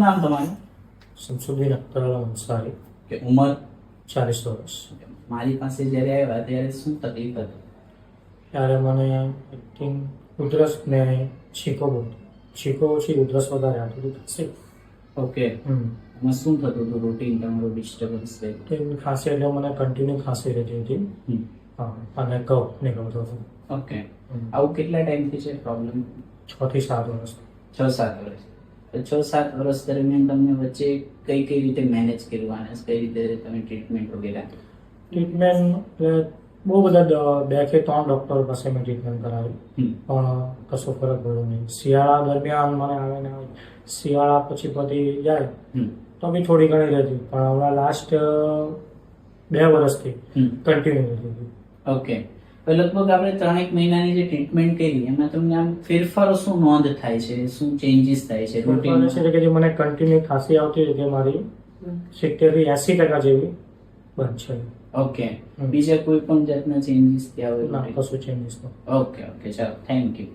શું નામ તમારું? શમસુદ્દીન અખ્તર અંસારી. કે ઉંમર? ચાલીસ વર્ષ. મારી પાસે જ્યારે આવ્યા ત્યારે શું તકલીફ હતી? ત્યારે મને એક્ટિંગ ઉધરસ ને છીકો બહુ છીકો ઓછી ઉધરસ વધારે આવતી હતી ખાંસી. ઓકે. હમ. એમાં શું થતું હતું? રૂટીન તમારું ડિસ્ટર્બન્સ એની ખાંસી એટલે મને કન્ટિન્યુ ખાંસી રહેતી હતી. હા અને કફ નીકળતો હતો. ઓકે. આવું કેટલા ટાઈમથી છે પ્રોબ્લેમ છ થી સાત વર્ષ. છ સાત વર્ષ. છ સાત વર્ષ દરમિયાન તમને વચ્ચે કઈ કઈ રીતે મેનેજ કર્યું? આને કઈ રીતે તમે ટ્રીટમેન્ટ વગેરે ટ્રીટમેન્ટ બહુ બધા બે કે ત્રણ ડૉક્ટર પાસે મેં ટ્રીટમેન્ટ કરાવી. પણ કશો ફરક પડ્યો નહીં. શિયાળા દરમિયાન મને આવે ને શિયાળા પછી પતી જાય. તો બી થોડી ઘણી રહેતી. પણ હમણાં લાસ્ટ બે વર્ષથી. કન્ટિન્યુ રહેતી ઓકે લગભગ આપણે ત્રણેક મહિનાની જે ટ્રીટમેન્ટ કરી એમાં તમને આમ ફેરફારો શું નોંધ થાય છે? શું ચેન્જીસ થાય છે? રૂટીન છે કે જે મને કન્ટિન્યુ ખાંસી આવતી હતી કે મારી સિત્તેરથી એસી ટકા જેવી બંધ છે. ઓકે બીજા કોઈ પણ જાતના ચેન્જીસ ત્યાં ના હોય કશું ચેન્જીસ ઓકે ઓકે ચાલો. Thank you